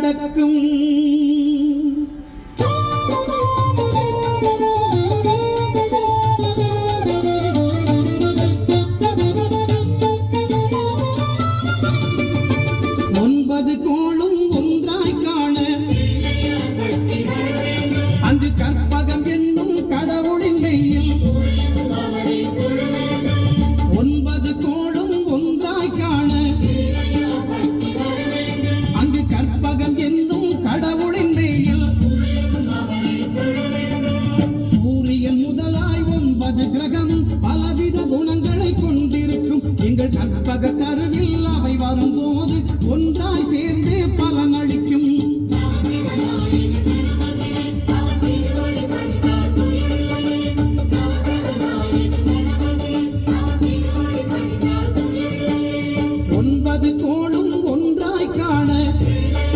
நடக்கும். ஒன்பது கோளும் Satan.